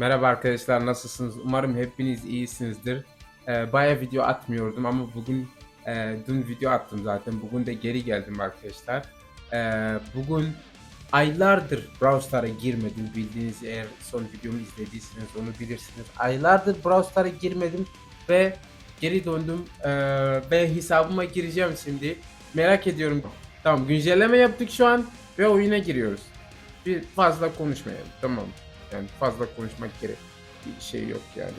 Merhaba arkadaşlar nasılsınız? Umarım hepiniz iyisinizdir. Ee, Baya video atmıyordum ama bugün e, dün video attım zaten. Bugün de geri geldim arkadaşlar. Ee, bugün aylardır Brawl girmedim. Bildiğiniz eğer son videomu izlediyseniz onu bilirsiniz. Aylardır Brawl girmedim ve geri döndüm Ee, ve hesabıma gireceğim şimdi. Merak ediyorum. Tamam güncelleme yaptık şu an ve oyuna giriyoruz. Bir fazla konuşmayalım tamam. Yani fazla konuşmak gerek bir şey yok yani.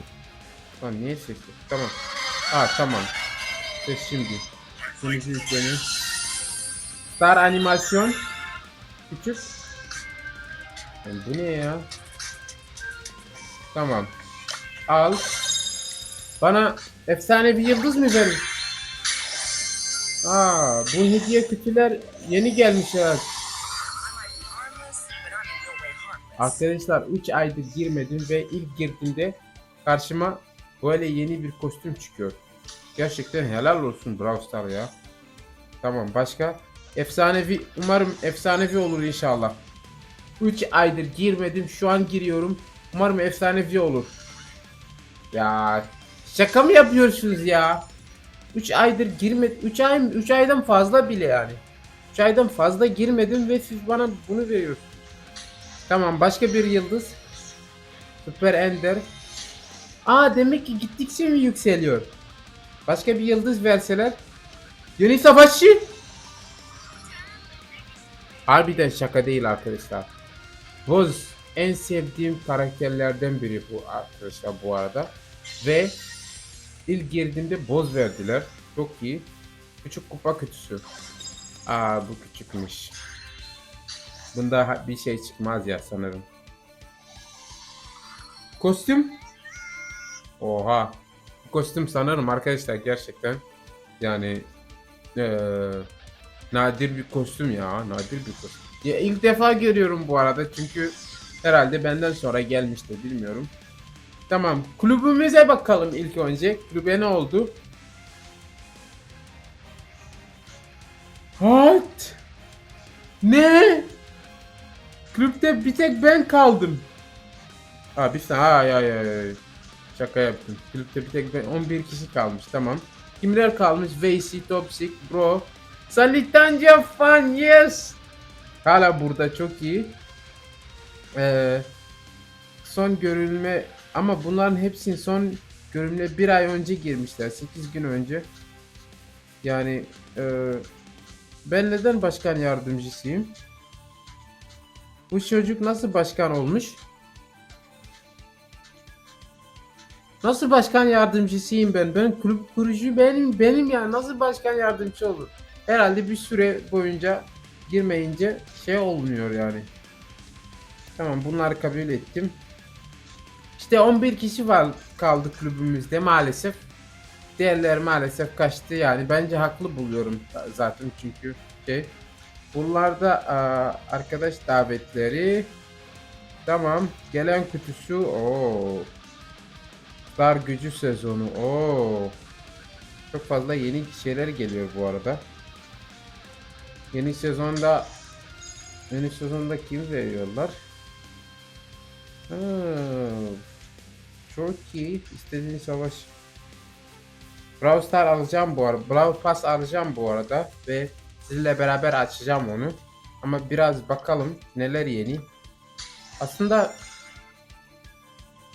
Lan niye ses yok? Tamam. Aa tamam. Ses şimdi. Şimdi yüklenin. Star animasyon. Küçük. Yani bu ne ya? Tamam. Al. Bana efsane bir yıldız mı verin? Aa, bu hediye kutular yeni gelmiş ya. Arkadaşlar 3 aydır girmedim ve ilk girdiğimde karşıma böyle yeni bir kostüm çıkıyor. Gerçekten helal olsun Brawl Star ya. Tamam başka? Efsanevi umarım efsanevi olur inşallah. 3 aydır girmedim şu an giriyorum. Umarım efsanevi olur. Ya şaka mı yapıyorsunuz ya? 3 aydır girmedim. 3 ay 3 aydan fazla bile yani. 3 aydan fazla girmedim ve siz bana bunu veriyorsunuz. Tamam başka bir yıldız. Süper Ender. Aa demek ki gittikçe mi yükseliyor? Başka bir yıldız verseler. Yeni savaşçı. Harbiden şaka değil arkadaşlar. Boz en sevdiğim karakterlerden biri bu arkadaşlar bu arada. Ve ilk girdiğimde boz verdiler. Çok iyi. Küçük kupa kötüsü. Aa bu küçükmüş. Bunda bir şey çıkmaz ya sanırım. Kostüm? Oha. Kostüm sanırım arkadaşlar gerçekten. Yani eee, nadir bir kostüm ya. Nadir bir kostüm. Ya ilk defa görüyorum bu arada çünkü herhalde benden sonra gelmişti bilmiyorum. Tamam. Kulübümüze bakalım ilk önce. Kulübe ne oldu? What? Ne? Kulüpte bir tek ben kaldım. Ha bir saniye. Ay ay ay. Şaka yaptım. Kulüpte bir tek ben 11 kişi kalmış. Tamam. Kimler kalmış? Veysi, Toxic, Bro. Salitanca fan yes. Hala burada çok iyi. Ee, son görülme ama bunların hepsinin son görülme bir ay önce girmişler. 8 gün önce. Yani e, ben neden başkan yardımcısıyım? Bu çocuk nasıl başkan olmuş? Nasıl başkan yardımcısıyım ben? Ben kulüp kurucu benim benim ya nasıl başkan yardımcısı olur? Herhalde bir süre boyunca girmeyince şey olmuyor yani. Tamam bunları kabul ettim. İşte 11 kişi var kaldı kulübümüzde maalesef. Diğerleri maalesef kaçtı yani bence haklı buluyorum zaten çünkü şey. Bunlarda aa, arkadaş davetleri tamam gelen kutusu o Star gücü sezonu o çok fazla yeni şeyler geliyor bu arada. Yeni sezonda yeni sezonda kim veriyorlar? Ha, çok iyi. İstediğin savaş. Brawl Star alacağım bu arada. Brawl Pass alacağım bu arada ve sizinle beraber açacağım onu. Ama biraz bakalım neler yeni. Aslında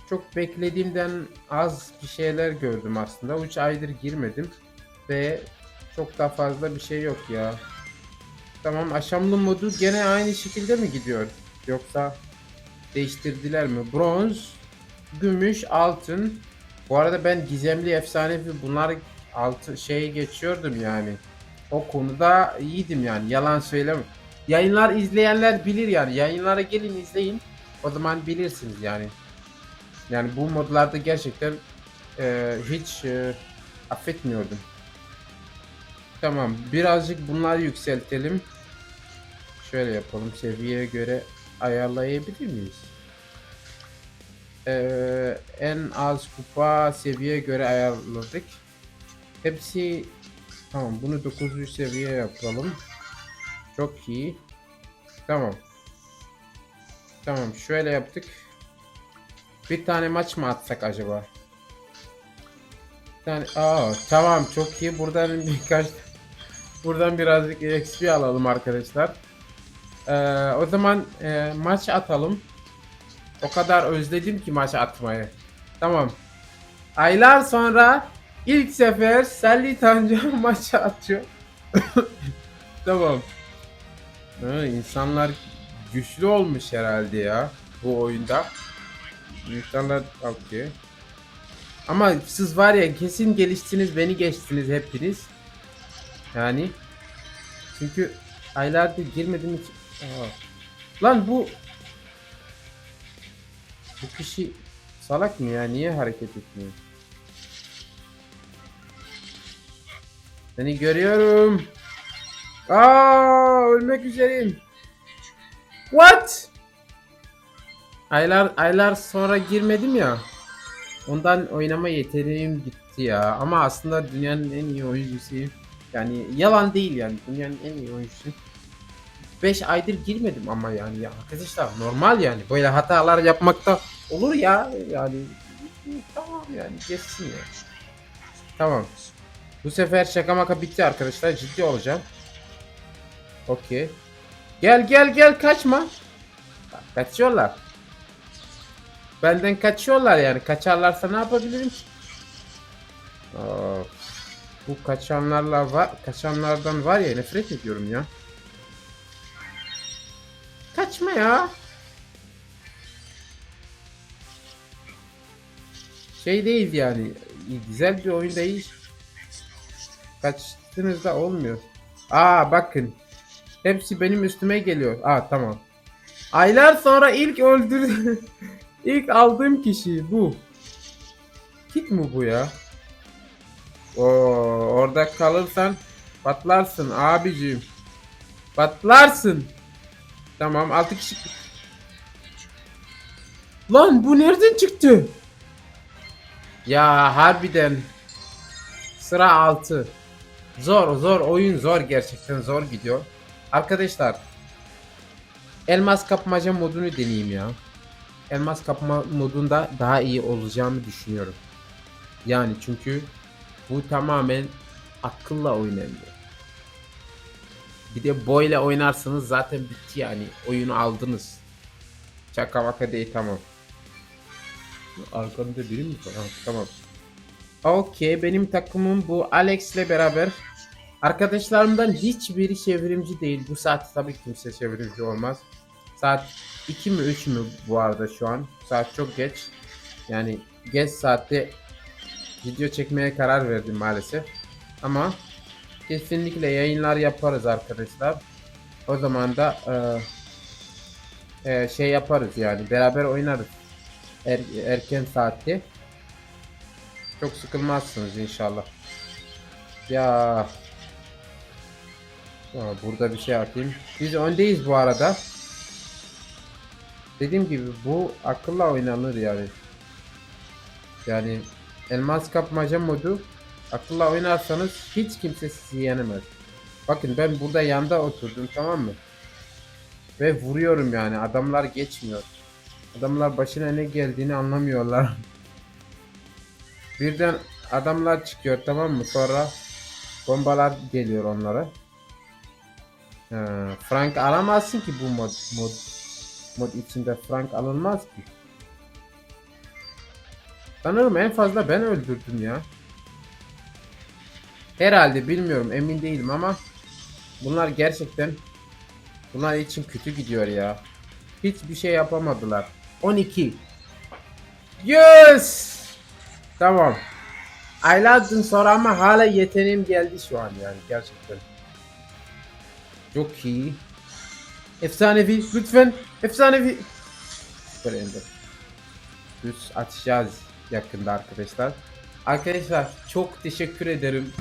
çok beklediğimden az bir şeyler gördüm aslında. 3 aydır girmedim ve çok da fazla bir şey yok ya. Tamam aşamlı modu gene aynı şekilde mi gidiyor? Yoksa değiştirdiler mi? Bronz, gümüş, altın. Bu arada ben gizemli efsanevi bunlar altı şey geçiyordum yani. O konuda iyiydim yani yalan söyleme. Yayınlar izleyenler bilir yani. Yayınlara gelin izleyin. O zaman bilirsiniz yani. Yani bu modlarda gerçekten e, hiç e, affetmiyordum. Tamam birazcık bunları yükseltelim. Şöyle yapalım seviyeye göre ayarlayabilir miyiz? Ee, en az kupa seviye göre ayarladık. Hepsi tamam bunu 900 seviye yapalım. Çok iyi. Tamam. Tamam şöyle yaptık. Bir tane maç mı atsak acaba? Bir aa tamam çok iyi. Buradan birkaç buradan birazcık XP alalım arkadaşlar. Ee, o zaman e, maç atalım. O kadar özledim ki maç atmayı. Tamam. Aylar sonra ilk sefer Salih Tanca maça atıyor. tamam. Ha, insanlar güçlü olmuş herhalde ya bu oyunda. İnsanlar okey. Ama siz var ya kesin geliştiniz beni geçtiniz hepiniz. Yani çünkü aylardır girmedim hiç. Aa. Lan bu bu kişi salak mı ya? Niye hareket etmiyor? Seni görüyorum. Aa, ölmek üzereyim. What? Aylar aylar sonra girmedim ya. Ondan oynama yeteneğim gitti ya. Ama aslında dünyanın en iyi oyuncusuyum. Yani yalan değil yani. Dünyanın en iyi oyuncusu. 5 aydır girmedim ama yani ya arkadaşlar normal yani. Böyle hatalar yapmakta olur ya. Yani tamam yani geçsin ya. Tamam. Bu sefer şaka maka bitti arkadaşlar. Ciddi olacağım. Okey. Gel gel gel kaçma. Kaçıyorlar. Benden kaçıyorlar yani. Kaçarlarsa ne yapabilirim ki? Aa, bu kaçanlarla var, kaçanlardan var ya nefret ediyorum ya. Kaçma ya. Şey değil yani. Güzel bir oyun değil. Kaçtığınızda olmuyor. Aa bakın. Hepsi benim üstüme geliyor. Aa tamam. Aylar sonra ilk öldür ilk aldığım kişi bu. Kit mi bu ya? Oo, orada kalırsan patlarsın abicim. Patlarsın. Tamam 6 kişi. Lan bu nereden çıktı? Ya harbiden. Sıra 6. Zor zor oyun zor gerçekten zor gidiyor. Arkadaşlar elmas kapmaca modunu deneyeyim ya. Elmas kapma modunda daha iyi olacağımı düşünüyorum. Yani çünkü bu tamamen akılla oynanıyor. Bir de boyla oynarsanız zaten bitti yani. Oyunu aldınız. Çaka maka değil tamam. Arkamda biri mi var? Ha, tamam. Okey benim takımım bu Alex ile beraber. Arkadaşlarımdan hiçbiri çevrimci değil. Bu saat tabii ki kimse çevrimci olmaz. Saat 2 mi 3 mü bu arada şu an? Saat çok geç. Yani geç saatte video çekmeye karar verdim maalesef. Ama kesinlikle yayınlar yaparız arkadaşlar. O zaman da e, e, şey yaparız yani beraber oynarız. Er, erken saatte. Çok sıkılmazsınız inşallah. Ya. Burada bir şey yapayım. Biz öndeyiz bu arada. Dediğim gibi bu akılla oynanır yani. Yani elmas kapmaca modu akılla oynarsanız hiç kimse sizi yenemez. Bakın ben burada yanda oturdum tamam mı? Ve vuruyorum yani adamlar geçmiyor. Adamlar başına ne geldiğini anlamıyorlar. Birden adamlar çıkıyor tamam mı? Sonra bombalar geliyor onlara. Ha, Frank alamazsın ki bu mod mod mod içinde Frank alınmaz ki. Sanırım en fazla ben öldürdüm ya. Herhalde bilmiyorum emin değilim ama bunlar gerçekten bunlar için kötü gidiyor ya. Hiçbir şey yapamadılar. 12. Yes! Tamam. Aylardır sonra ama hala yeteneğim geldi şu an yani gerçekten. Çok iyi. Efsanevi lütfen efsanevi. Süper Ender. Düz açacağız yakında arkadaşlar. Arkadaşlar çok teşekkür ederim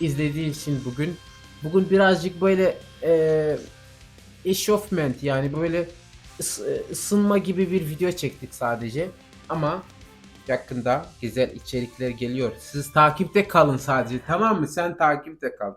izlediğiniz için bugün. Bugün birazcık böyle eee eşofment yani böyle ıs- ısınma gibi bir video çektik sadece. Ama yakında güzel içerikler geliyor. Siz takipte kalın sadece tamam mı? Sen takipte kal.